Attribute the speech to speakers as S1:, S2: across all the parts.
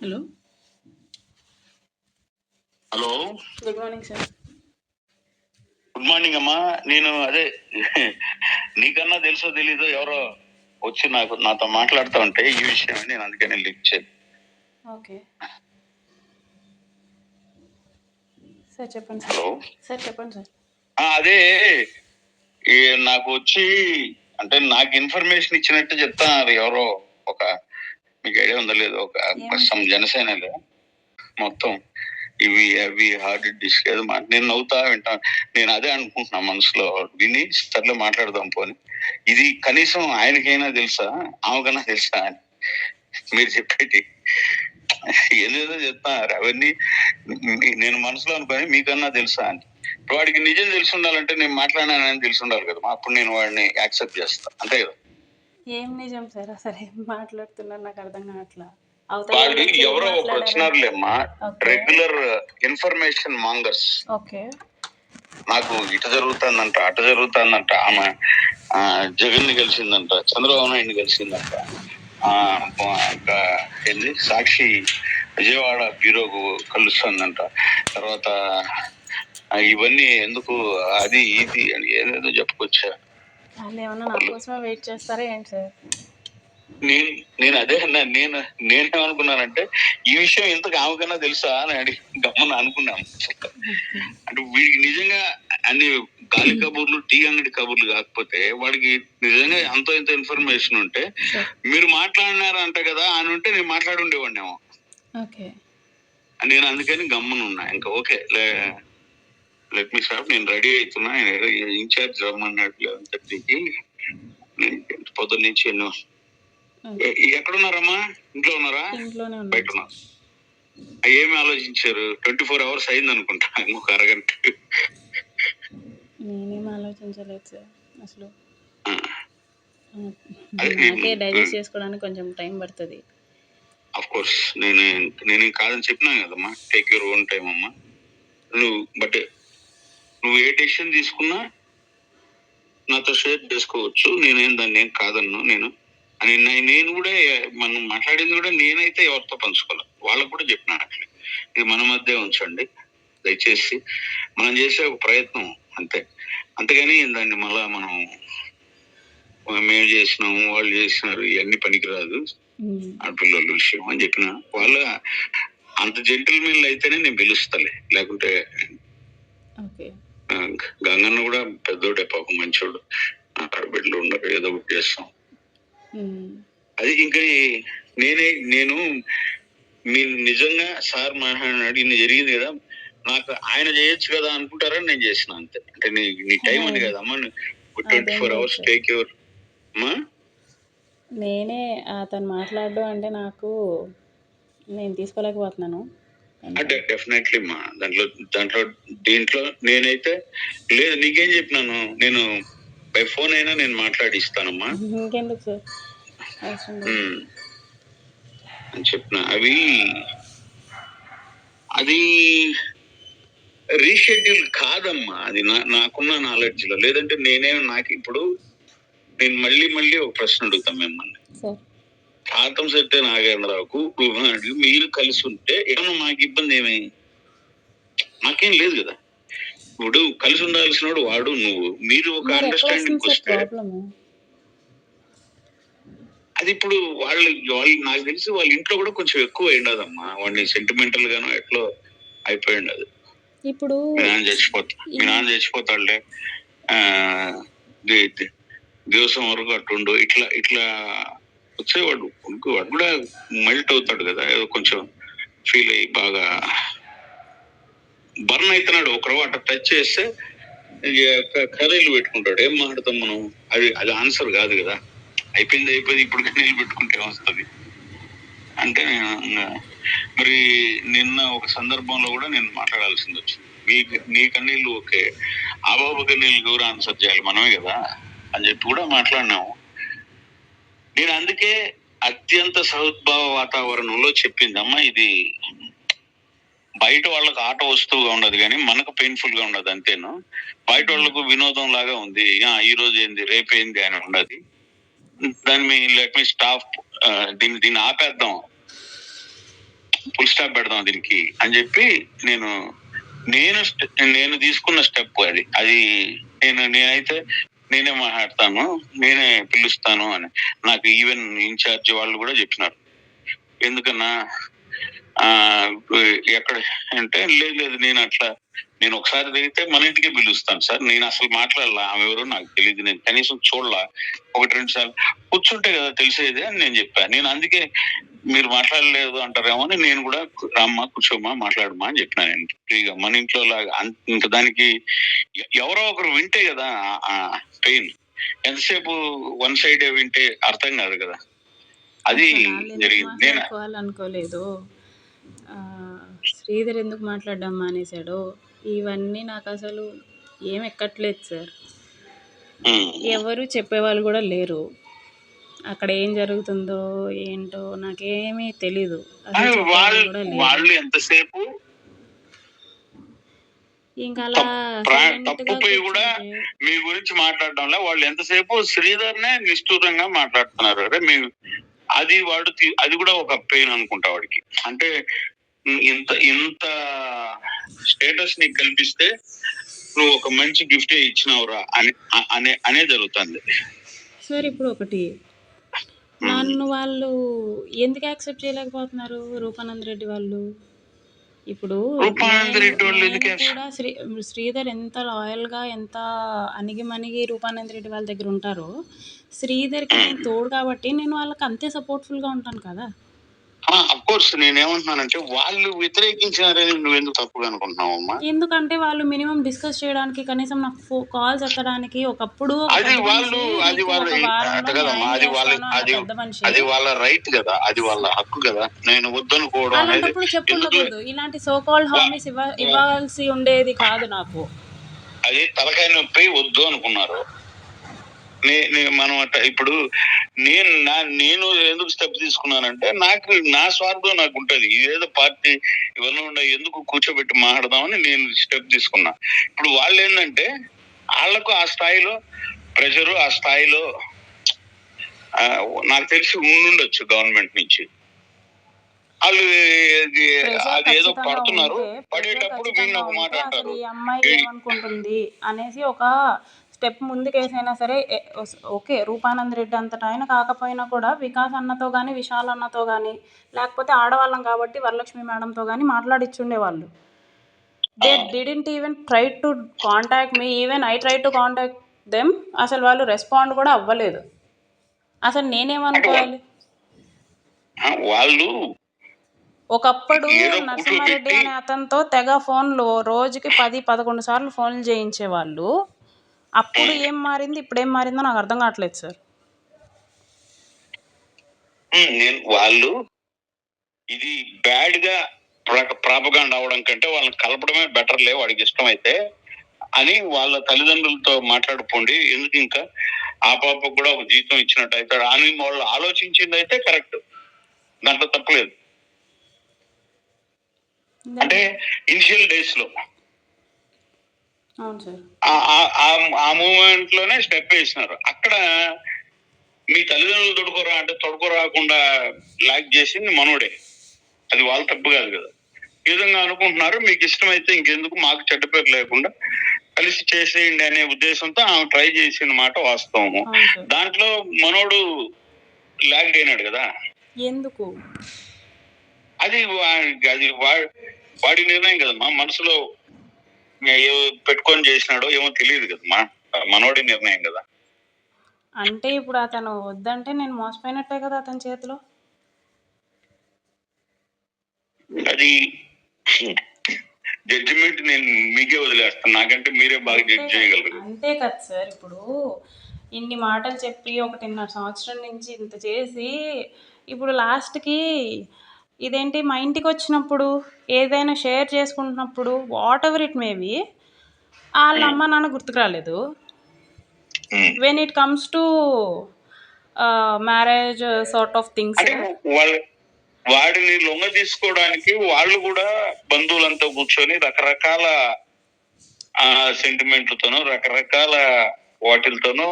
S1: Hello
S2: hello
S1: good morning sir.
S2: Good morning అమ్మా. నేను అదే నీకన్నా తెలుసో తెలీదో ఎవరో వచ్చి నాకు నాతో మాట్లాడుతూ ఉంటే ఈ విషయం నేను అందుకని లిఫ్ట్ చేయను.
S1: ఓకే. సార్ చెప్పండి సార్.
S2: హలో
S1: సార్ చెప్పండి సార్.
S2: అదే నాకు వచ్చి అంటే నాకు ఇన్ఫర్మేషన్ ఇచ్చినట్టు చెప్తాను ఎవరో ఒక మీకు ఐడియా ఉందో లేదో? ఒక? సమ్ జనసేనలో మొత్తం ఇవి అవి హార్డ్ డిస్క్ ఏదో నేను నవ్వుతా వింటా. నేను అదే అనుకుంటున్నా మనసులో. విని సర్లే మాట్లాడదాం పోని. ఇది కనీసం ఆయనకైనా తెలుసా? ఆమెకన్నా తెలుసా అని. మీరు చెప్పేటి. ఏదేదో చెప్తున్నారు. అవన్నీ నేను మనసులో అనుకొని మీకన్నా తెలుసా అని. వాడికి నిజం తెలిసి ఉండాలంటే నేను మాట్లాడానని తెలిసి ఉండాలి కదా. అప్పుడు నేను వాడిని యాక్సెప్ట్ చేస్తా. అంతే కదా?
S1: ఏం నిజం సార్? అసలు ఏం మాట్లాడుతున్నారు? నాకు అర్థం కావట్లా.
S2: వాళ్ళు ఎవరో ఒకరు? వచ్చినారులేమ్మా రెగ్యులర్ ఇన్ఫర్మేషన్ మాంగర్స్
S1: ఓకే.
S2: నాకు ఇటు జరుగుతుందంట అటు జరుగుతుందంట. ఆమె జగన్ని కలిసిందంట చంద్రబాబు నాయుడిని కలిసిందంట. ఏంది? సాక్షి విజయవాడ బ్యూరోకు కలుస్తుందంట. తర్వాత ఇవన్నీ ఎందుకు అది ఇది అని ఏదేదో చెప్పుకొచ్చా
S1: వాళ్ళు ఏమన్నా నా కోసమే వెయిట్ చేస్తారా ఏంటి సార్?
S2: నేను నేను అదే అన్నా నేను నేనేమనుకున్నానంటే ఈ విషయం ఇంతకు ఆమెకన్నా తెలుసా అని అడిగి గమ్మన అనుకున్నాను. అంటే వీడికి నిజంగా అన్ని గాలి కబుర్లు టీ అంగడి కబుర్లు కాకపోతే వాడికి నిజంగా అంత ఇంత ఇన్ఫర్మేషన్ ఉంటే మీరు మాట్లాడినారు అంట కదా అని ఉంటే నేను మాట్లాడి ఉండేవాడినేమో
S1: ఓకే.
S2: నేను అందుకని గమ్మన ఉన్నా. ఇంకా ఓకే లెట్ మీ స్టాప్ నేను రెడీ అవుతున్నా. ఇన్ఛార్జ్ రమ్మన్నాడు లెవెన్ థర్టీకి పొద్దున్న నుంచి ఎన్నో. ఎక్కడున్నారమ్మా? ఇంట్లో ఉన్నారా? బయట ఉన్నారు? ఏమి ఆలోచించారు? ట్వంటీ ఫోర్ అవర్స్ అయింది అనుకుంటా. ఇంకొక అరగంట.
S1: నేనేం ఆలోచించలేదు సార్. అసలు. నాకే
S2: నేను-
S1: డైజెస్ట్ చేసుకోవడానికి కొంచెం టైం పడుతుంది.
S2: అఫ్ కోర్స్ నేను నేను కాదని చెప్పినాను కదమ్మా. టేక్ యూర్ ఓన్ టైం అమ్మా. నువ్వు బట్ నువ్వు ఏ డెసిషన్ తీసుకున్నా నాతో షేర్ చేసుకోవచ్చు. నేనేం దాన్ని ఏం కాదన్ను నేను. అని నేను కూడా మనం మాట్లాడింది కూడా నేనైతే ఎవరితో పంచుకోవాలి వాళ్ళకు కూడా చెప్పిన అట్లే. ఇది మన మధ్య ఉంచండి. దయచేసి మనం చేసే ఒక ప్రయత్నం అంతే. అంతేగాని దాన్ని మళ్ళా మనం మేము చేసినాము వాళ్ళు చేసినారు ఇవన్నీ పనికిరాదు. ఆడపిల్లల విషయం అని చెప్పిన వాళ్ళ అంత జెంటిల్మెన్ అయితేనే నేను పిలుస్తాలే లేకుంటే
S1: ఓకే.
S2: గంగన్న కూడా పెద్దోడే పాపం మంచోడు. అక్కడ బిడ్డలు ఉండరు ఏదో ఒకటి చేస్తాం. అది ఇంకా నేనే నేను మీరు నిజంగా సార్ మాట్లాడినాడు ఇన్ని జరిగింది కదా నాకు ఆయన చేయొచ్చు కదా అనుకుంటారని నేను చేసిన అంతే. అంటే నీ నీ టైం ఉంది కదా అమ్మా twenty four hours. Take your అమ్మా.
S1: నేనే అతను మాట్లాడడం అంటే నాకు నేను తీసుకోలేకపోతున్నాను.
S2: అంటే డెఫినెట్లీ మా. దాంట్లో దాంట్లో దీంట్లో నేనైతే లేదు నీకేం చెప్పినాను? నేను బై ఫోన్ అయినా నేను మాట్లాడిస్తానమ్మా. అని చెప్పిన. అవి అది రీషెడ్యూల్ కాదమ్మా. అది నాకున్న నాలెడ్జ్లో. లేదంటే నేనే నాకు ఇప్పుడు నేను మళ్ళీ మళ్ళీ ఒక ప్రశ్న అడుగుతాం మిమ్మల్ని. కాంతం శెట్టి నాగేంద్రరావుకు గుహనాడు మీరు కలిసి ఉంటే ఏమన్నా మాకు ఇబ్బంది ఏమై? మాకేం లేదు కదా. ఇప్పుడు కలిసి ఉండాల్సిన వాడు వాడు నువ్వు. మీరు ఒక అండర్స్టాండింగ్ వస్తే అది ఇప్పుడు వాళ్ళు వాళ్ళు నాకు తెలిసి వాళ్ళ ఇంట్లో కూడా కొంచెం ఎక్కువ ఉండదమ్మా వాడిని సెంటిమెంటల్ గాను ఎట్లో అయిపోయి ఉండదు
S1: ఇప్పుడు
S2: మీ నాన్న చచ్చిపోతా మీ నాన్న చచ్చిపోతాడులే. దివసం వరకు అట్టుండు. ఇట్లా ఇట్లా వచ్చేవాడు. వాడు కూడా మెల్ట్ అవుతాడు కదా ఏదో కొంచెం ఫీల్ అయ్యి బాగా బర్న్ అవుతున్నాడు ఒకరు అట్లా టచ్ చేస్తే ఇక కర్రీలు పెట్టుకుంటాడు. ఏం మాడతాం మనం? అది అది ఆన్సర్ కాదు కదా. అయిపోయింది అయిపోయింది ఇప్పుడు కన్నీళ్ళు పెట్టుకుంటే వస్తుంది అంటే మరి నిన్న ఒక సందర్భంలో కూడా నేను మాట్లాడాల్సింది వచ్చింది. మీ నీ కన్నీళ్ళు ఓకే. ఆ బాబు కన్నీళ్ళు ఎవరు ఆన్సర్ చేయాలి? మనమే కదా అని చెప్పి కూడా మాట్లాడినాము. నేను అందుకే అత్యంత సహోద్భావ వాతావరణంలో చెప్పింది ఇది బయట వాళ్ళకి ఆట వస్తువుగా ఉండదు కానీ మనకు పెయిన్ఫుల్గా ఉండదు అంతేను. బయట వాళ్ళకు వినోదం లాగా ఉంది. ఆ, ఈ రోజు ఏంది రేపేంది అని ఉండదు. దాన్ని మీ లెట్ మీ స్టాప్ దీన్ని దీన్ని ఆపేద్దాం. ఫుల్ స్టాప్ పెడదాం దీనికి అని చెప్పి నేను నేను నేను తీసుకున్న స్టెప్ అది. అది నేను నేనైతే నేనే మాట్లాడతాను నేనే పిలుస్తాను అని. నాకు ఈవెన్ ఇన్ఛార్జ్ వాళ్ళు కూడా చెప్పినారు. ఎందుకన్నా ఆ ఎక్కడ అంటే లేదు లేదు నేను అట్లా నేను ఒకసారి తిరిగితే మన ఇంటికే పిలుస్తాను సార్. నేను అసలు మాట్లాడలా ఆమె ఎవరో నాకు తెలియదు నేను కనీసం చూడలా ఒకటి రెండు సార్లు. కూర్చుంటే కదా తెలిసేది అని నేను చెప్పాను నేను అందుకే మీరు మాట్లాడలేదు అంటారేమో అని నేను కూడా రామ్మా కూర్చోమ్మా మాట్లాడమ్మా అని చెప్పినా నేను. ఫ్రీగా మన ఇంట్లో లాగా ఇంకా దానికి ఎవరో ఒకరు వింటే కదా పెయిన్. ఎంతసేపు వన్ సైడ్ వింటే అర్థం కాదు కదా. అది జరిగింది. నేను
S1: ఆ, శ్రీధర్ ఎందుకు మాట్లాడడం మానేశాడో ఇవన్నీ నాకు అసలు ఏం ఎక్కట్లేదు సార్. ఎవరు చెప్పేవాళ్ళు కూడా లేరు. అక్కడ ఏం జరుగుతుందో ఏంటో నాకేమీ తెలీదు. అసలు చెప్పేవాళ్ళు
S2: వాళ్ళు
S1: కూడా లేరు
S2: వాళ్ళు ఎంతసేపు?
S1: ఇంకా అలా
S2: ప్రా-
S1: గా
S2: తప్పుపోయి కూడా
S1: కూర్చుంటే
S2: మీ గురించి మాట్లాడడంలో? వాళ్ళు ఎంతసేపు శ్రీధర్ నే నిష్ఠూరంగా మాట్లాడుతున్నారు అరే మీ అది వాడు తీ- అది కూడా ఒక పెయిన్ అనుకుంటా వాడికి. అంటే ఇంత ఇంత స్టేటస్ నీకు కల్పిస్తే నువ్వు ఒక మంచి గిఫ్ట్ ఇచ్చినావురా అని అ- అనే అనే జరుగుతుంది.
S1: సార్ ఇప్పుడు ఒకటి నన్ను వాళ్ళు ఎందుకు యాక్సెప్ట్ చేయలేకపోతున్నారు? రూపానంద్ రెడ్డి వాళ్ళు ఇప్పుడు కూడా శ్రీ శ్రీధర్ ఎంత లాయల్గా ఎంత అణిగి మణిగి రూపానంద్ రెడ్డి వాళ్ళ దగ్గర ఉంటారో శ్రీధర్కి నేను తోడు కాబట్టి నేను వాళ్ళకి అంతే సపోర్ట్ఫుల్గా ఉంటాను కదా.
S2: కోర్స్ నేనేమంటున్నానంటే వాళ్ళు వ్యతిరేకించినారని నువ్వు ఎందుకు తప్పుగా అనుకుంటున్నావు అమ్మా?
S1: ఎందుకంటే వాళ్ళు మినిమం డిస్కస్ చేయడానికి కనీసం నాకు కాల్స్ ఎత్తడానికి ఒకప్పుడు ఒక
S2: అది వాళ్ళు అది వాళ్ళ కదమ్మా అది వాళ్ళ అది వాళ్ళ రైట్ కదా అది వాళ్ళ హక్కు కదా. నేను వద్దనుకోవడం
S1: అలాంటప్పుడు చెప్పుండకూడదు ఇలాంటి సో కాల్డ్ హామీస్ ఇవ్వ ఇవ్వాల్సి ఉండేది కాదు నాకు.
S2: అది తలకాయ నొప్పి వద్దు అనుకున్నారు. మనం అట్ట ఇప్పుడు నేను నా నేను ఎందుకు స్టెప్ తీసుకున్నానంటే నాకు నా స్వార్థం నాకు ఉంటది. ఇదేదో పార్టీ ఇవన్నీ ఉండ ఎందుకు కూర్చోబెట్టి మాట్లాడదామని నేను స్టెప్ తీసుకున్నా. ఇప్పుడు వాళ్ళు ఏంటంటే వాళ్ళకు ఆ స్థాయిలో ప్రెషరు ఆ స్థాయిలో నాకు తెలిసి ఉండుండొచ్చు గవర్నమెంట్ నుంచి. వాళ్ళు అది ఏదో పడుతున్నారు పడేటప్పుడు వీళ్ళు ఒక మాట అంటారు.
S1: అనేసి ఒక స్టెప్ ముందుకేసైనా సరే ఓకే రూపానంద్ రెడ్డి అంతటా ఆయన కాకపోయినా కూడా వికాస్ అన్నతో కానీ విశాల్ అన్నతో కానీ లేకపోతే ఆడవాళ్ళం కాబట్టి వరలక్ష్మి మేడంతో కానీ మాట్లాడిచ్చుండేవాళ్ళు. They didn't even try to contact me even I try to contact them అసలు వాళ్ళు రెస్పాండ్ కూడా అవ్వలేదు. అసలు నేనేమనుకోవాలి?
S2: వాళ్ళు
S1: ఒకప్పుడు నరసింహారెడ్డి అనే అతనితో తెగ ఫోన్లు రోజుకి పది పదకొండు సార్లు ఫోన్లు చేయించేవాళ్ళు. అప్పుడు ఏం మారింది ఇప్పుడు ఏం మారిందో నాకు అర్థం కావట్లేదు సార్.
S2: నేను వాళ్ళు ఇది బ్యాడ్గా ప్రాపగాండ అవడం కంటే వాళ్ళని కలపడమే బెటర్ లే వాడికి ఇష్టమైతే అని వాళ్ళ తల్లిదండ్రులతో మాట్లాడుకోండి. ఎందుకు ఇంకా? ఆ పాపకు కూడా ఒక జీతం ఇచ్చినట్టు అవుతాడు. అని వాళ్ళు ఆలోచించింది అయితే కరెక్ట్ దాంట్లో తప్పలేదు అంటే ఇనిషియల్
S1: డేస్లో
S2: ఆ- ఆ- ఆ- ఆ మూమెంట్లోనే స్టెప్ వేసినారు. అక్కడ మీ తల్లిదండ్రులు తొడుకోరా అంటే తొడుకోరాకుండా లాక్ చేసింది మనోడే. అది వాళ్ళ తప్పు కాదు కదా. ఈ విధంగా అనుకుంటున్నారు. మీకు ఇష్టమైతే ఇంకెందుకు? మాకు చెడ్డ పేరు లేకుండా కలిసి చేసేయండి అనే ఉద్దేశంతో ఆమె ట్రై చేసిన మాట వాస్తవము. దాంట్లో మనోడు లాగ్ అయినాడు కదా.
S1: ఎందుకు?
S2: అది అది వాడి నిర్ణయం కదమ్మా. మనసులో పెట్టుకొని చేసినాడో ఏమో తెలియదు కదమ్మా. మనోడి నిర్ణయం కదా.
S1: అంటే ఇప్పుడు అతను వద్దంటే నేను మోసపోయినట్టే కదా అతని చేతిలో?
S2: అది జడ్జిమెంట్ నేను మీకే వదిలేస్తాను. నాకంటే మీరే బాగా జడ్జ్ చేయగలరు.
S1: అంతే కదా సార్. ఇప్పుడు ఇన్ని మాటలు చెప్పి ఒకటిన్నర సంవత్సరం నుంచి ఇంత చేసి ఇప్పుడు లాస్ట్కి ఇదేంటి మా ఇంటికి వచ్చినప్పుడు ఏదైనా షేర్ చేసుకుంటున్నప్పుడు వాట్ ఎవర్ ఇట్ మేబీ వాళ్ళ అమ్మ నాన్న గుర్తుకు రాలేదు. When it comes to marriage sort of things
S2: వాడిని లొంగ తీసుకోవడానికి వాళ్ళు కూడా బంధువులంతా కూర్చొని రకరకాల సెంటిమెంట్లతోనో రకరకాల వాటిలతోనో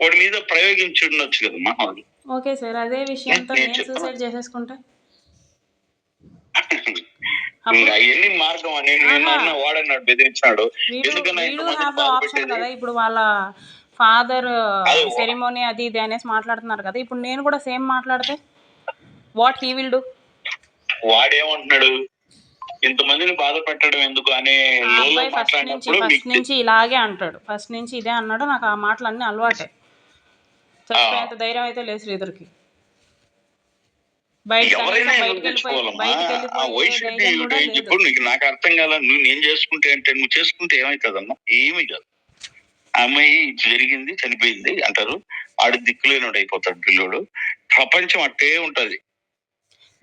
S2: వాడి మీద ప్రయోగించి ఉండొచ్చు కదమ్మా వాళ్ళు
S1: ఓకే సార్ అదే విషయంతో
S2: నేను.
S1: సూసైడ్ చేసేసుకుంటే.
S2: అవన్నీ మార్గం నేను వాడన్నాడు బెదిరించాడు ఎందుకన్నా
S1: ఇప్పుడు వాళ్ళ ఫాదర్ సెరిమోనీ అది ఇది అనేసి మాట్లాడుతున్నారు కదా ఇప్పుడు నేను కూడా సేమ్ మాట్లాడితే వాట్ హీ విల్ డూ?
S2: వాడేమంటున్నాడు? ఇంతమందిని బాధ పెట్టడం ఎందుకు అనే
S1: ఫస్ట్ నుంచి ఫస్ట్ నుంచి ఇలాగే అంటాడు. ఫస్ట్ నుంచి ఇదే అన్నాడు నాకు ఆ మాటలు అన్నీ అలవాటే. చచ్చిపోయేంత ధైర్యం అయితే లేదు శ్రీధర్కి బయట
S2: ఎవరైనా
S1: కనీసం
S2: ఎందుకు
S1: బయటికి వెళ్ళిపోయి
S2: తెచ్చుకోవాలమ్మా
S1: బయటికి
S2: ఆ
S1: వెళ్ళిపోయే
S2: వయసు
S1: ధైర్యం కూడా లేదు
S2: ఇప్పుడు నీకు నాకు అర్థం కాల. నువ్వు నేను చేసుకుంటే అంటే నువ్వు చేసుకుంటే ఏమవుతుందమ్మా ఏమీ కాదు. అమ్మాయి ఇది జరిగింది చనిపోయింది అంటారు. ఆడు దిక్కులేనోడు అయిపోతాడు పిల్లోడు. ప్రపంచం అట్టే ఉంటది.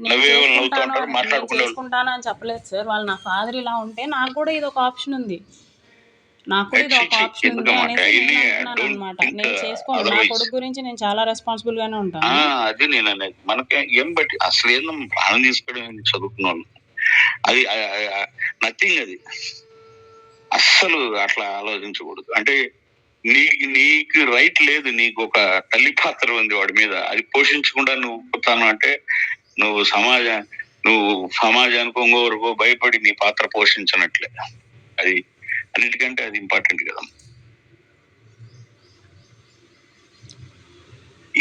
S2: నవ్వుతూ ఉంటారు
S1: చేసుకుంటాను అని చెప్పలేదు సార్. వాళ్ళు నా ఫాదర్ ఇలా ఉంటే నాకు కూడా ఇది ఒక ఆప్షన్ ఉంది. నాకు కూడా ఇది ఒక
S2: ఛీ, ఛీ,
S1: ఆప్షన్ ఉంది
S2: ఎందుకమ్మా?
S1: అనేసి
S2: డైలీ
S1: నేను అంటున్నాను
S2: don't
S1: అనమాట
S2: think
S1: నేను చేసుకోను నా
S2: otherwise.
S1: కొడుకు గురించి నేను చాలా రెస్పాన్సిబుల్ గానే
S2: ఆ
S1: ఉంటాను
S2: అది నేను అనేది మనకి ఏం బట్టి అసలు ఏందో ప్రాణం తీసుకోవడం చదువుకున్న వాళ్ళు అది నథింగ్ అది. అస్సలు అట్లా ఆలోచించకూడదు. అంటే నీకు నీకు రైట్ లేదు నీకు ఒక తల్లి పాత్ర ఉంది వాడి మీద. అది పోషించకుండా నువ్వు పోతాను అంటే నువ్వు సమాజ నువ్వు సమాజానికి ఇంకోవరకు భయపడి నీ పాత్ర పోషించనట్లే. అది అన్నిటికంటే అది ఇంపార్టెంట్ కదా.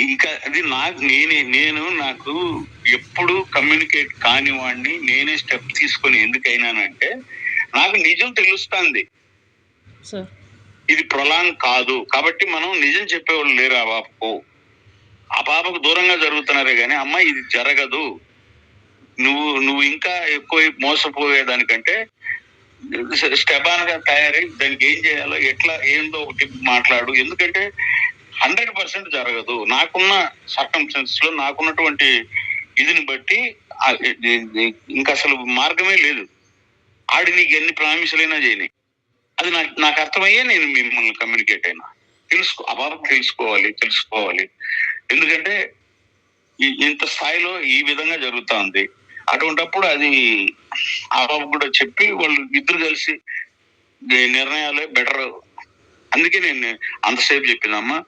S2: ఇంకా అది నాకు నేనే నేను నాకు ఎప్పుడు కమ్యూనికేట్ కాని వాడిని నేనే స్టెప్ తీసుకొని ఎందుకైనానంటే నాకు నిజం తెలుస్తుంది. ఇది ప్రొలాంగ్ కాదు. కాబట్టి మనం నిజం చెప్పేవాళ్ళు లేరు ఆ పాపకు ఆ పాపకు దూరంగా జరుగుతున్నారే కానీ అమ్మ ఇది జరగదు. నువ్వు నువ్వు ఇంకా ఎక్కువ మోసపోయేదానికంటే స్టెబాన్గా తయారై దానికి ఏం చేయాలో ఎట్లా ఏందో ఒకటి మాట్లాడు. ఎందుకంటే హండ్రెడ్ పర్సెంట్ జరగదు. నాకున్న సర్కమ్స్టెన్స్లో నాకున్నటువంటి ఇదిని బట్టి ఇంకా అసలు మార్గమే లేదు. ఆడి నీకు ఎన్ని ప్రామిసులైనా చేయని. అది నాకు నాకు అర్థమయ్యే నేను మిమ్మల్ని కమ్యూనికేట్ అయినా. తెలుసుకో అబాబు తెలుసుకోవాలి తెలుసుకోవాలి. ఎందుకంటే ఇంత స్థాయిలో ఈ విధంగా జరుగుతూ ఉంది అటువంటప్పుడు అది అబాబు కూడా చెప్పి వాళ్ళు ఇద్దరు కలిసి నిర్ణయాలే బెటర్. అందుకే నేను అంతసేపు చెప్పిందమ్మా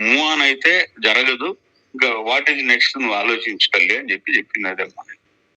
S2: మూవ్ ఆన్ అయితే జరగదు. ఇంకా వాట్ ఈజ్ నెక్స్ట్ నువ్వు ఆలోచించాలి అని చెప్పి చెప్పింది అదమ్మా.